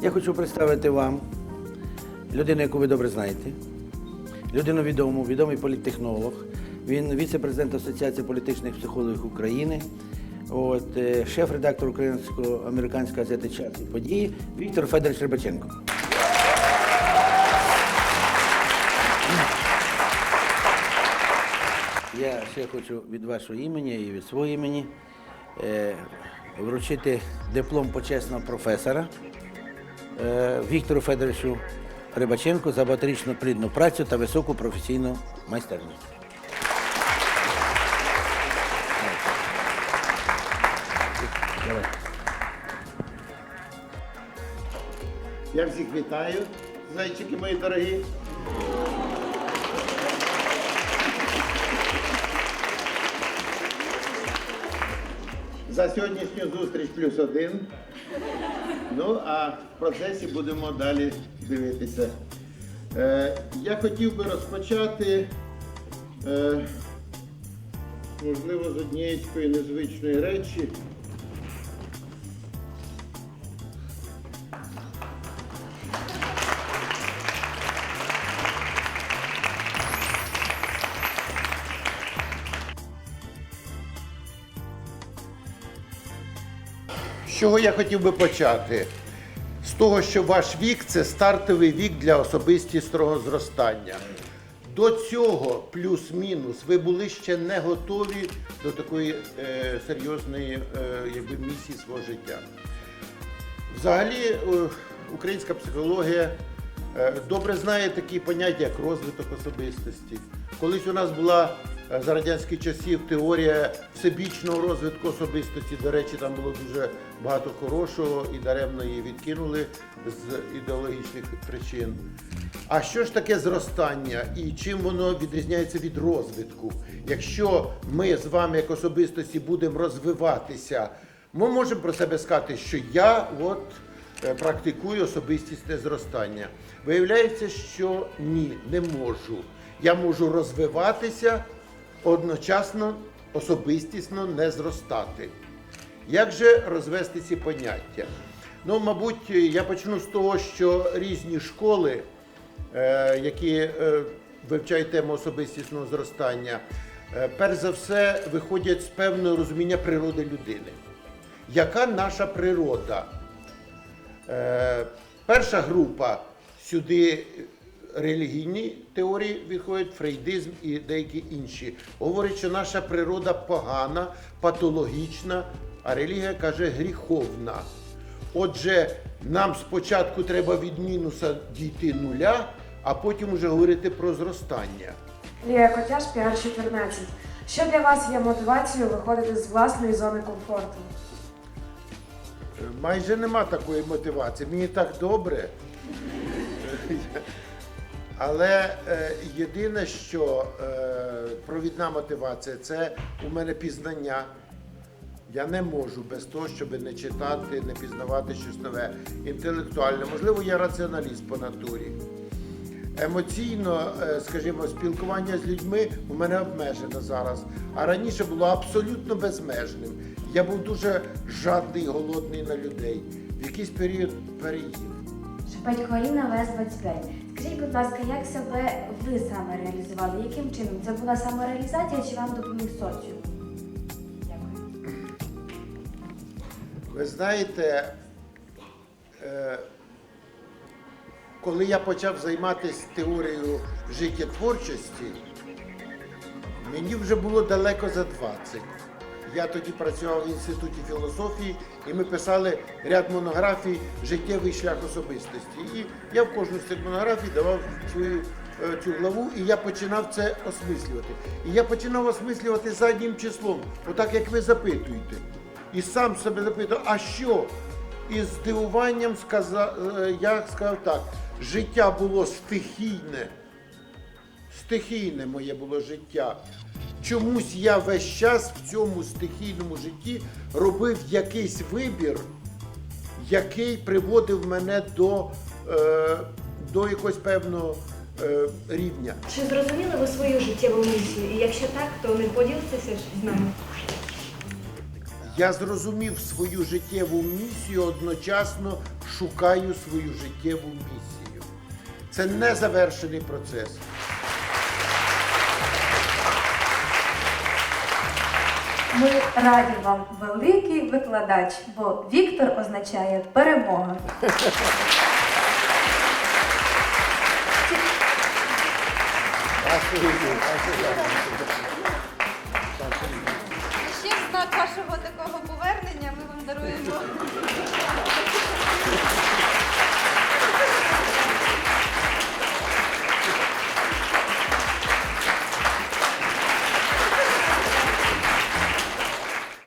Я хочу представити вам людину, яку ви добре знаєте. Людину відому, відомий політтехнолог. Він віце-президент Асоціації політичних психологів України. От, е, шеф-редактор українсько-американської газети «Час і події Віктор Федорович Рибаченко. Я ще хочу від вашого імені і від свого імені е, вручити диплом почесного професора Віктору Федоровичу Рибаченку за багаторічну плідну працю та високу професійну майстерність. Я всіх вітаю, зайчики мої дорогі. За сьогоднішню зустріч плюс один. Ну, а в процесі будемо далі дивитися. Е, я хотів би розпочати, е, можливо, з однієї незвичної речі. Чого я хотів би почати? З того, що ваш вік це стартовий вік для особистісного зростання. До цього, плюс-мінус, ви були ще не готові до такої е, серйозної е, якби, місії свого життя. Взагалі, е, українська психологія е, добре знає такі поняття, як розвиток особистості. Колись у нас була за радянських часів теорія всебічного розвитку особистості. До речі, там було дуже багато хорошого і даремно її відкинули з ідеологічних причин. А що ж таке зростання і чим воно відрізняється від розвитку? Якщо ми з вами як особистості будемо розвиватися, ми можемо про себе сказати, що я от е, практикую особистісне зростання. Виявляється, що ні, не можу. Я можу розвиватися одночасно особистісно не зростати. Як же розвести ці поняття? Ну, мабуть, я почну з того, що різні школи, е, які е, вивчають тему особистісного зростання, е, перш за все виходять з певного розуміння природи людини. Яка наша природа? Перша група сюди релігійні теорії виходять, фрейдизм і деякі інші. Говорять, що наша природа погана, патологічна, а релігія каже гріховна. Отже, нам спочатку треба від мінуса дійти нуля, а потім уже говорити про зростання. Лія Котяш, піар 14. Що для вас є мотивацією виходити з власної зони комфорту? Майже нема такої мотивації. Мені так добре. Але е, єдине, що е, провідна мотивація це у мене пізнання. Я не можу без того, щоб не читати, не пізнавати щось нове. Інтелектуально, можливо, я раціоналіст по натурі. Емоційно, е, скажімо, спілкування з людьми у мене обмежено зараз. А раніше було абсолютно безмежним. Я був дуже жадний, голодний на людей. В якийсь період переїв. Шепетько Аліна, ВС 25. Скажіть, будь ласка, як себе ви саме реалізували? Яким чином? Це була самореалізація чи вам допоміг соціум? Дякую. Ви знаєте, е, коли я почав займатися теорією життєтворчості, мені вже було далеко за 20. Я тоді працював в інституті філософії, і ми писали ряд монографій Життєвий шлях особистості. І я в кожну з цих монографій давав свою е, цю главу, і я починав це осмислювати. І я починав осмислювати заднім числом, отак як ви запитуєте. І сам себе запитав, а що? І з здивуванням сказав, е, я сказав так: життя було стихійне, стихійне моє було життя. Чомусь я весь час в цьому стихійному житті робив якийсь вибір, який приводив мене до, е, до якогось певного е, рівня. Чи зрозуміли ви свою життєву місію? І якщо так, то не поділитеся з нами. Я зрозумів свою життєву місію одночасно шукаю свою життєву місію. Це не завершений процес. Ми раді вам, великий викладач, бо Віктор означає перемога. Ще знак вашого такого повернення ми вам даруємо